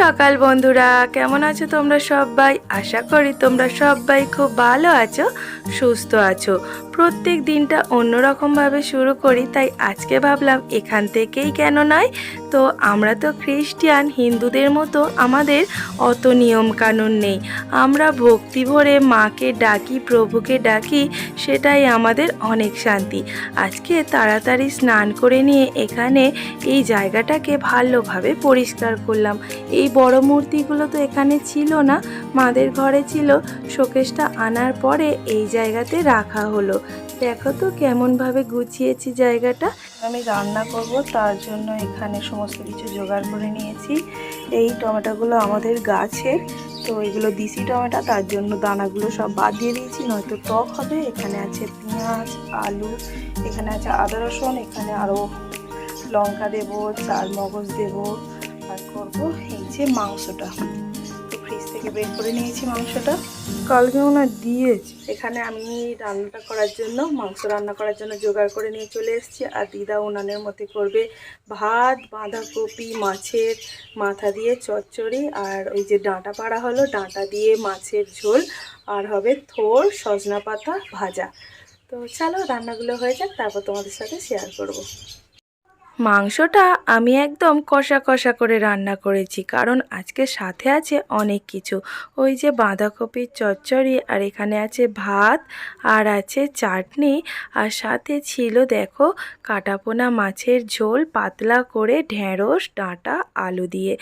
সকাল, বন্ধুরা। কেমন আছো তোমরা সবাই? আশা করি তোমরা সবাই খুব ভালো আছো, সুস্থ আছো। প্রত্যেক দিনটা অন্যরকমভাবে শুরু করি, তাই আজকে ভাবলাম এখান থেকেই কেন নয়? তো আমরা তো খ্রিস্টিয়ান হিন্দুদের মতো আমাদের অত নিয়ম কানুন নেই। আমরা ভক্তি ভরে মাকে ডাকি, প্রভুকে ডাকি, সেটাই আমাদের অনেক শান্তি। আজকে তাড়াতাড়ি স্নান করে নিয়ে এখানে এই জায়গাটাকে ভালোভাবে পরিষ্কার করলাম। এই বড় মূর্তিগুলো তো এখানে ছিল না। মাদের ঘরে ছিল। শোকেসটা আনার পরে এই জায়গাতে রাখা হলো। দেখো তো কেমনভাবে গুছিয়েছি জায়গাটা। আমি রান্না করব, তার জন্য এখানে সমস্ত কিছু জোগাড় করে নিয়েছি। এই টমেটোগুলো আমাদের গাছের তো এগুলো দিশি টমেটো, তার জন্য দানাগুলো সব বাদ দিয়ে দিয়েছি। নয়তো টক হবে। এখানে আছে পেঁয়াজ, আলু, এখানে আছে আদা রসুন, এখানে আরও লঙ্কা দেবো চার মগজ দেবো। আর করব এই যে মাংসটা। ফ্রিজ থেকে বের করে নিয়েছি মাংসটা। কালকে ওনা দিয়েছি। এখানে আমি রান্নাটা করার জন্য, মাংস রান্না করার জন্য জোগাড় করে নিয়ে চলে এসেছি। আর দিদা উনানের মধ্যে করবে ভাত, বাঁধাকপি, মাছের মাথা দিয়ে চচ্চড়ি, আর ওই যে ডাঁটা পাড়া হলো, ডাঁটা দিয়ে মাছের ঝোল, আর হবে থোর, সজনা পাতা ভাজা। তো চলো, রান্নাগুলো হয়ে যাক, তারপর তোমাদের সাথে শেয়ার করব। মাংসটা আমি একদম কষা কষা করে রান্না করেছি, কারণ আজকে সাথে আছে অনেক কিছু। ওই যে বাঁধাকপির চচ্চড়ি, আর এখানে আছে ভাত, আর আছে চাটনি, আর সাথে ছিল দেখো কাটাপোনা মাছের ঝোল, পাতলা করে ঢেঁড়স, ডাঁটা, আলু দিয়ে।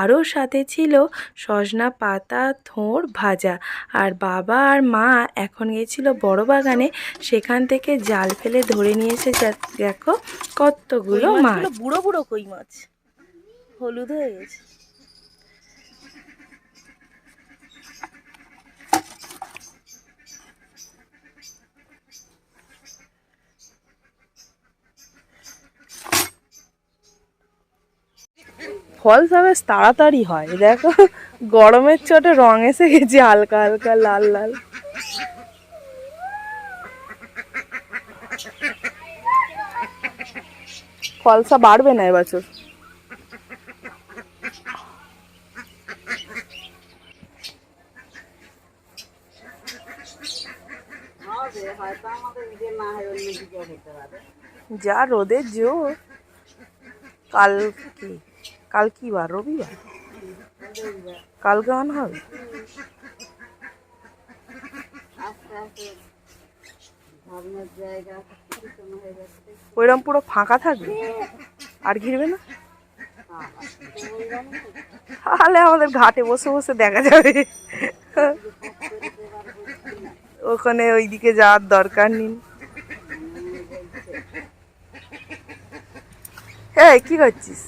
আরও সাথে ছিল সজনা পাতা, থোঁড়, ভাজা। আর বাবা আর মা এখন গেছিল বড় বাগানে, সেখান থেকে জাল ফেলে ধরে নিয়েছে দেখো কতগুলো মাছ। বুড়ো বুড়ো কই মাছ? হলুদ হয়ে গেছে। ফলসা বেশ তাড়াতাড়ি হয়, দেখো। গরমের চোটে রং এসে গেছে হালকা হালকা, লাল লাল। ফলসা বাড়বে না এবছর। যা রোদের জোর। কাল কি? কাল কি বার? রবিবার? কাল গান হবে? ওইরকম পুরো ফাঁকা থাকবে? আর ঘিরবে না? তাহলে আমাদের ঘাটে বসে বসে দেখা যাবে। ওখানে ওইদিকে যাওয়ার দরকার নেই। এই, কি করছিস?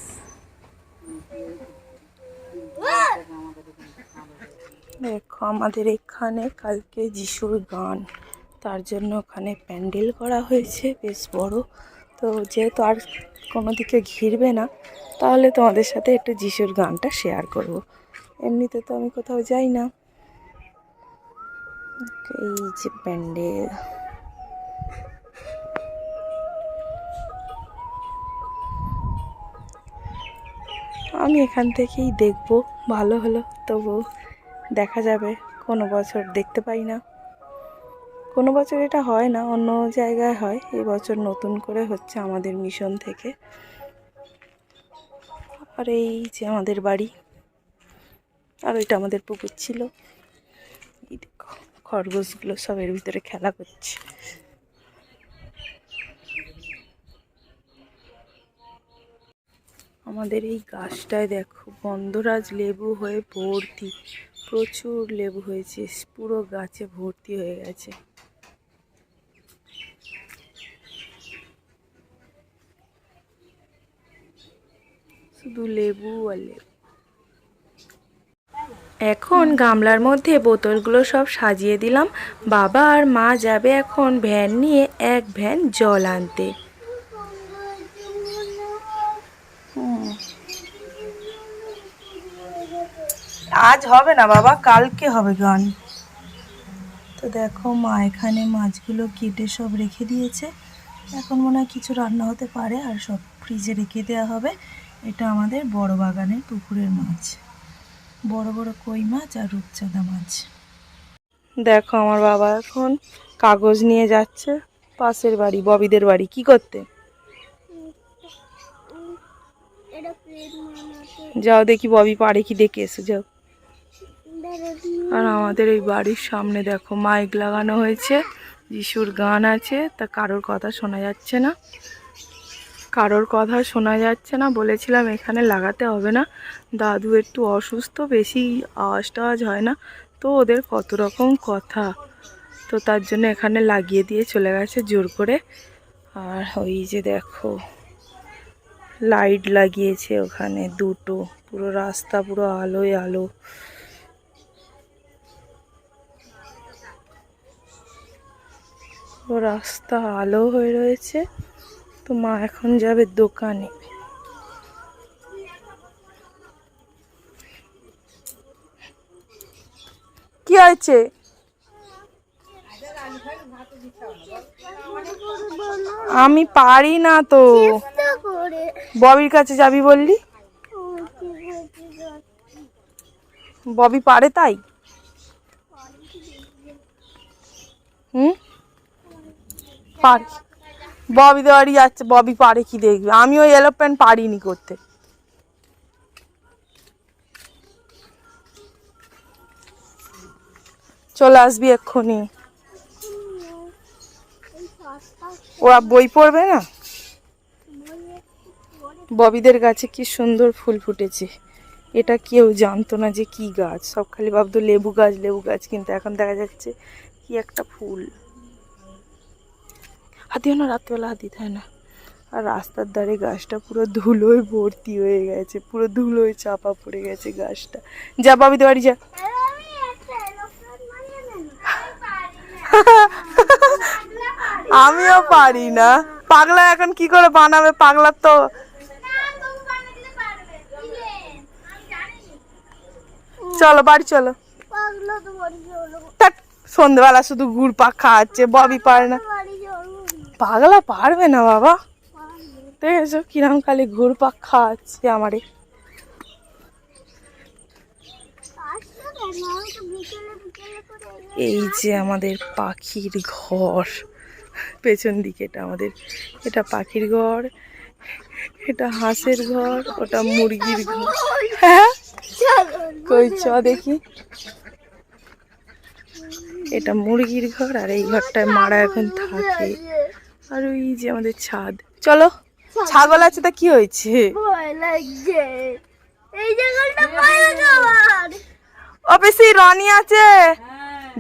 দেখো আমাদের এখানে কালকে যিশুর গান। তার জন্য ওখানে প্যান্ডেল করা হয়েছে, বেশ বড়। তো যেহেতু আর কোনো দিকে ঘিরবে না, তাহলে তোমাদের সাথে একটু যিশুর গানটা শেয়ার করব। এমনিতে তো আমি কোথাও যাই না। এই যে প্যান্ডেল। আমি এখান থেকেই দেখব, ভালো হলো তবু দেখা যাবে, কোনো বছর দেখতে পাই না। কোনো বছর এটা হয় না, অন্য জায়গায় হয়। এবছর নতুন করে হচ্ছে আমাদের মিশন থেকে। আর এই যে আমাদের বাড়ি, আর ওইটা আমাদের পুকুর ছিল। এই দেখো, খরগোশগুলো সব এর ভিতরে খেলা করছে। আমাদের এই গাছটায় দেখো, গন্ধরাজ লেবু হয়ে ভর্তি। প্রচুর লেবু হয়েছে, পুরো গাছে ভর্তি হয়ে গেছে। শুধু লেবু আর লেবু। এখন গামলার মধ্যে বোতলগুলো সব সাজিয়ে দিলাম। বাবা আর মা যাবে এখন ভ্যান নিয়ে এক ভ্যান জল আনতে। আজ হবে না বাবা, কালকে হবে গান। তো দেখো, মা এখানে মাছগুলো কেটে সব রেখে দিয়েছে। এখন মনে হয় কিছু রান্না হতে পারে আর সব ফ্রিজে রেখে দেওয়া হবে। এটা আমাদের বড় বাগানের পুকুরের মাছ। বড় বড় কই মাছ আর রূপচাঁদা মাছ। দেখো, আমার বাবা এখন কাগজ নিয়ে যাচ্ছে, পাশের বাড়ি, ববিদের বাড়ি। কি করতে? যাও দেখি, ববি পারে কি দেখে এসে যাও। আর আমাদের এই বাড়ির সামনে দেখো, মাইক লাগানো হয়েছে, যিশুর গান আছে, তা কারোর কথা শোনা যাচ্ছে না। কারোর কথা শোনা যাচ্ছে না, বলেছিলাম এখানে লাগাতে হবে না। দাদু একটু অসুস্থ, বেশি আওয়াজ টাওয়াজ হয় না। তো ওদের কত রকম কথা। তো তার জন্য এখানে লাগিয়ে দিয়ে চলে গেছে জোর করে। আর ওই যে দেখো, লাইট লাগিয়েছে ওখানে দুটো। পুরো রাস্তা, পুরো আলোয় আলো। রাস্তা আলো হয়ে রয়েছে। তো মা এখন যাবে দোকানে। কি হয়েছে? আমি পারি না তো। ববির কাছে যাবি বললি? ববি পারে তাই? হুম? পারে। ববি দেওয়ারই যাচ্ছে, ববি পারে কি দেখবে? আমি ওই এলোপ্যান্ট পারিনি করতে। চলে আসবি এক্ষুনি। ওরা বই পড়বে না? ববিদের গাছে কি সুন্দর ফুল ফুটেছে। এটা কেউ জানতো না যে কি গাছ। সব খালি ভাবতো লেবু গাছ লেবু গাছ, কিন্তু এখন দেখা যাচ্ছে কি একটা ফুল। হাতিও না রাত্রেবেলা হাতি হয় না। আর রাস্তার ধারে গাছটা পুরো ধুলোয় ভর্তি হয়ে গেছে পুরো ধুলোয় চাপা পড়ে গেছে গাছটা। যা বাবিদের বাড়ি যা। আমিও পারি না। পাগলা এখন কি করে বানাবে? পাগলার তো চলো বাড়ি চলো। সন্ধ্যেবেলা শুধু গুড় পাক খাওয়াচ্ছে ববি পারে না। পাগলা পারবে না বাবা। দেখেছ কিরম খালি ঘুর পাক খাওয়াচ্ছে আমারে। এই যে আমাদের পাখির ঘর। পেছন দিকে এটা আমাদের। এটা পাখির ঘর, এটা হাঁসের ঘর, ওটা মুরগির ঘর। হ্যাঁ? কই চ দেখি। এটা মুরগির ঘর আর এই ঘরটায় মারা এখন থাকে। আর ওই যে আমাদের ছাদ। চলো ছাগল আছে তা কি হয়েছে? বেশি রনি আছে।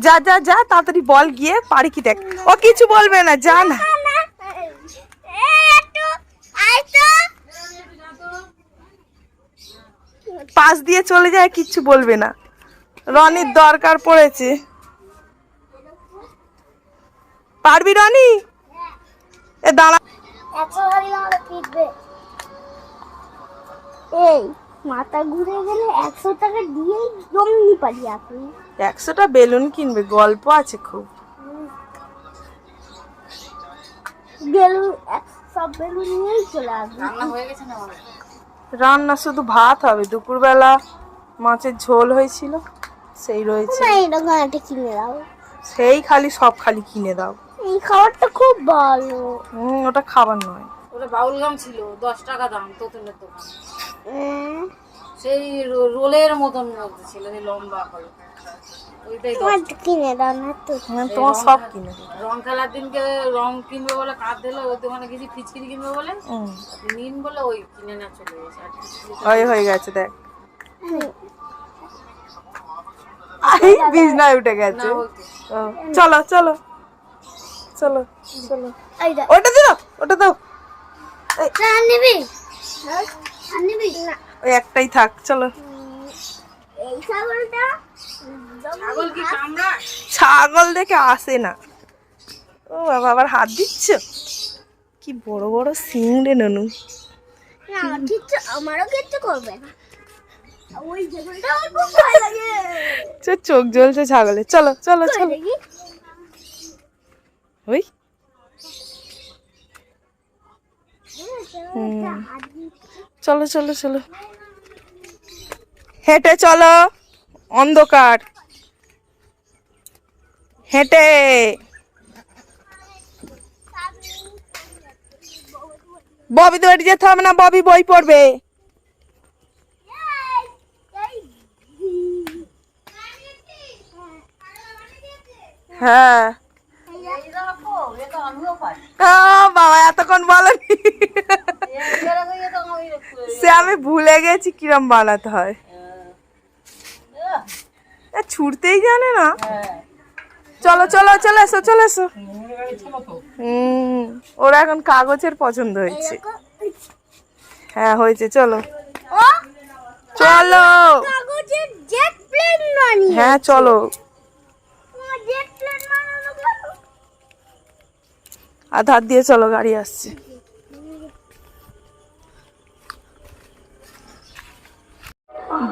যা যা যা তাড়াতাড়ি বল গিয়ে পারি কি দেখ। ও কিছু বলবে না যা না। পাশ দিয়ে চলে যায় কিচ্ছু বলবে না। রনির দরকার পড়েছে। পারবি রনি? এ দাঁড়া। একশো বাড়ি আমাকে পিটবে এই মাথা ঘুরে গেলে একশো টাকা দিয়েই জমনি পারি আপনি। একশোটা বেলুন কিনবে গল্প আছে খুব। বেলুন সব বেলুন নিয়েই চলে আসবে। রান্না শুধু ভাত হবে দুপুরবেলা মাছের ঝোল হয়েছিল সেই রয়েছে। না এরকম একটা কিনে দাও। সেই খালি সব খালি কিনে দাও। এই খাবারটা খুব ভালো। হুম ওটা খাবার নয়। ওটা বাউল গাম ছিল দশ টাকা দাম তোতলের দোকান। সেই রোলের মতন ছিল সেই লম্বা করে। ওইটাই দশ তোমার কিনে দাও না তো। তোমার সব কিনে রং খেলার দিনকে রং কিনবে বলে দিলে ওই দোকানে ফিচকিরি কিনবে বলে। নিন বলে ওই কিনে না চলে গেছে হয়ে হয়ে গেছে দেখ। উঠে গেছে। চলো চলো। চলো চলো। ওটা দিও ওটা দাও। নিবি হ্যাঁ? নিবি ওই একটাই থাক চলো। এই ছাগলটা ছাগল কি কামড়ায়? ছাগল দেখে আসে না। ও বাবা আবার হাত দিচ্ছ? কি বড় বড় সিং রে ননু। না আমার আমারও কিচ্ছু করবে না। ওই ছাগলটা আমার খুব ভয় লাগে। চো চোখ জ্বলছে ছাগলে। চলো চলো চলো। ওই? চলো চলো চলো। হেঁটে চলো অন্ধকার। হেঁটে। ববি তো বাড়ি যেতে হবে না ববি বই পড়বে। হ্যাঁ এই দেখো এ তো আমিও পাই ও বাবা এতক্ষণ বলনি। সে আমি ভুলে গেছি কিরম বানাতে হয়। ছুটতেই জানে না। হ্যাঁ। চলো চলো চলে এসো চলে এসো। হুম। ওরা এখন কাগজের পছন্দ হয়েছে। হ্যাঁ হয়েছে চলো। চলো। হ্যাঁ চলো। আধার দিয়ে চলো, গাড়ি আসছে।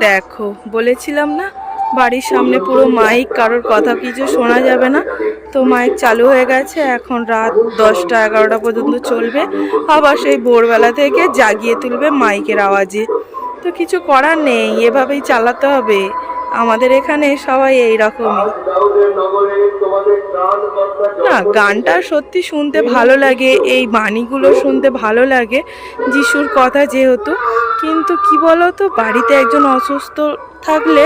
দেখো, বলেছিলাম না, বাড়ির সামনে পুরো মাইক, কারোর কথা কিছু শোনা যাবে না। তো মাইক চালু হয়ে গেছে, এখন রাত দশটা এগারোটা পর্যন্ত চলবে। আবার সেই ভোরবেলা থেকে জাগিয়ে তুলবে মাইকের আওয়াজে। তো কিছু করার নেই, এভাবেই চালাতে হবে। আমাদের এখানে সবাই এই রকমই না গানটা সত্যি শুনতে ভালো লাগে এই বাণীগুলো শুনতে ভালো লাগে যিশুর কথা যেহেতু। কিন্তু কি বলো তো বাড়িতে একজন অসুস্থ থাকলে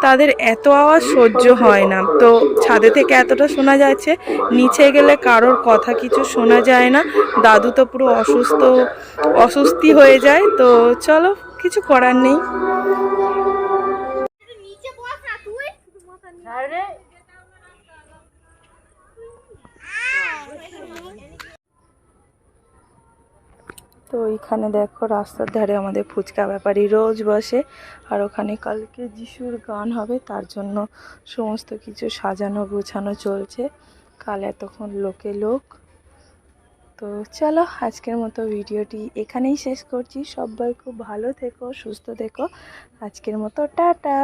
তাদের এত আওয়াজ সহ্য হয় না। তো ছাদে থেকে এতটা শোনা যাচ্ছে নিচে গেলে কারোর কথা কিছু শোনা যায় না। দাদু তো পুরো অসুস্থ। অস্বস্তি হয়ে যায়। তো চলো কিছু করার নেই। তো ওইখানে দেখো রাস্তার ধারে আমাদের ফুচকা ব্যাপারী রোজ বসে, আর ওখানে কালকে যিশুর গান হবে, তার জন্য সমস্ত কিছু সাজানো গোছানো চলছে। কাল এতক্ষণ লোকে লোক। তো চলো আজকের মতো ভিডিওটি এখানেই শেষ করছি। সবাই খুব ভালো থেকো, সুস্থ থেকো। আজকের মতো টাটা।